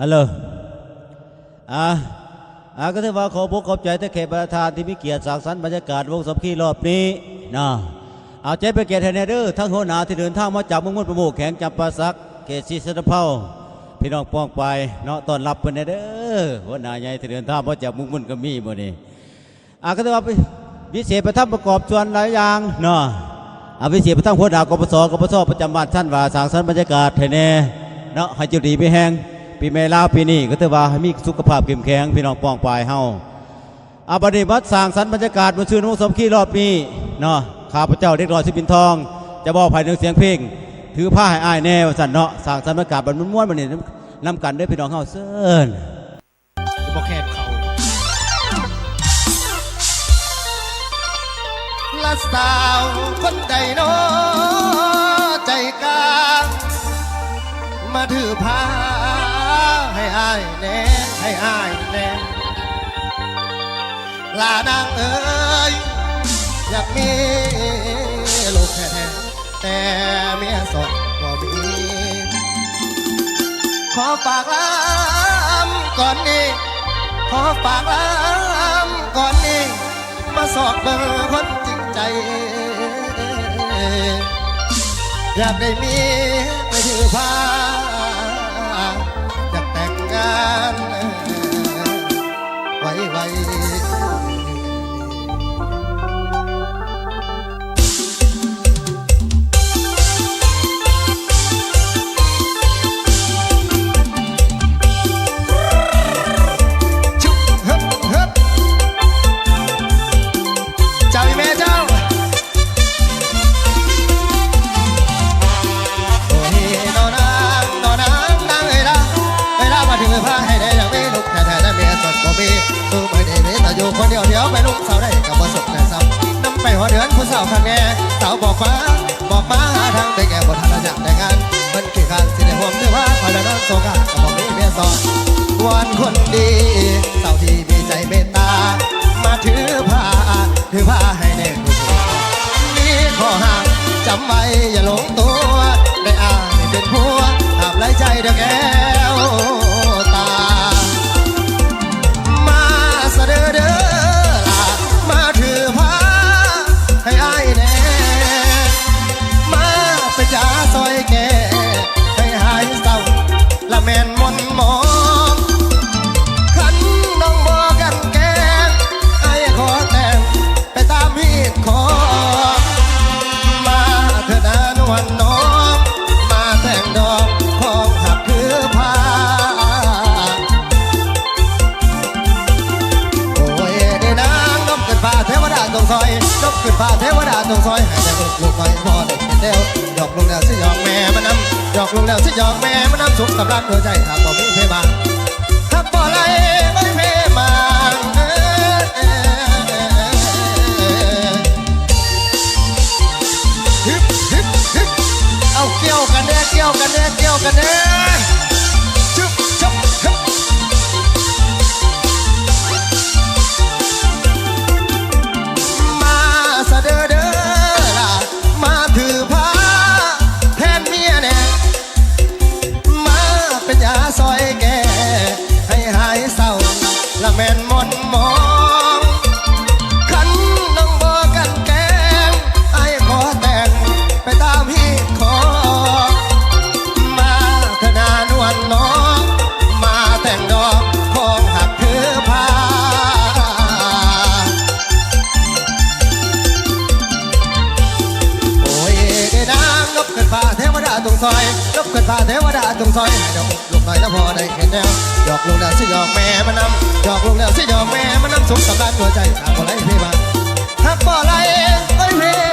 ฮัลโหลอ่าอ่าก็ถือว่าขอบอกขอบใจที่เขตประธานที่มีเกียรติสร้างสรรค์บรรยากาศวงสมคีรอบนี้นะเอาใจไปเกียรติให้แนเด้อทั้งหัวหน้าที่เดินทางมาจากมืองมุ่นประโมกแข่งจำปลาสักเขตศรีสะเดาเผาพี่น้องป้องไปเนาะตอนรับเพิ่นแนเด้อหัวหน้าใหญ่ที่เดินทางมาจากมืองมุ่นก็มีบ่นี่อ่าก็ถือว่าวิเศษประทับประกอบส่วนหลายอย่างเนาะอาวิเศษประทับหัวหน้ากปสกปสประจำบ้านท่านว่าสร้างสรรค์บรรยากาศให้แน่เนาะให้จุดีไม่แห้ง ปีใหม่ลาวปีนี้ก็ถือว่าให้มีสุขภาพเข้มแข็งพี่น้องป้องปลายเฮาอาบัติวัดสร้างสรรค์บรรยากาศบนชื่อนุ่งสมขี้รอบนี้เนาะข้าพเจ้าเด็กรอยสิบินทอง จะบอกภายในเสียงเพลงถือผ้าให้อายแน่วสันเนาะสร้างสรรค์บรรยากาศบรรม้วนๆบันนี้นำกันด้วยพี่น้องเฮาเซินบอกแคบเขาละสาวคนใดโนอใจกลางมาถือผ้า ให้อายแน่ให้อายแน่ลานางเอ๋ยอยากมีลูกแท้แต่เมียสดก็มีขอฝากลำก่อนนี้ ขอฝากลำก่อนนี้ มาสอกเบอร์คนจริงใจอยากได้มีไปถือผ้า ไว้าวข้างแง่สาวบอกฟ้าบอกมาหาทางไปแก่บททันอยากแต่งงาน มันขี้ข้านสิได้ห่วงด้วยว่าพอแล้วนั้นโซกาก็บอกมีเมียสอนวอนคนดีสาวที่มีใจเมตตา มาถือผ้าถือผ้าให้แน่นนมีข้อห้ามจำไว้อย่าหลงตัวได้อายเป็นผั ยกขึ้นฟาเทวดาตรงซอยให้แต่ลูกลูกคอยพอได้เห็นเดียวหยอกลุงแล้วสิหยอกแม่มานำหยอกลุงแล้วสิหยอกแม่มานำสุขกำลังหัวใจหากบ่มีเพบางถ้าบ่ไรไม่เพมาเอ้ยเอ้ยเอ้ยเอ้ยฮึบฮึบฮึบเอาเกี่ยวกันเด้อเกี่ยวกันเด้อเกี่ยวกันเด้ เทวดาตรงซอยลบขึ้นฟ้าเทวดาตรงซอยให้ดอกลูกน้อยถ้าพอได้เห็นแล้วหยอกลูกแล้วสิหยอกแม่มานำหยอกลูกแล้วสิหยอกแม่มานำสุขสำราญหัวใจหากบ่ไรพี่บ้างหากบ่ไรเอ้ยพี่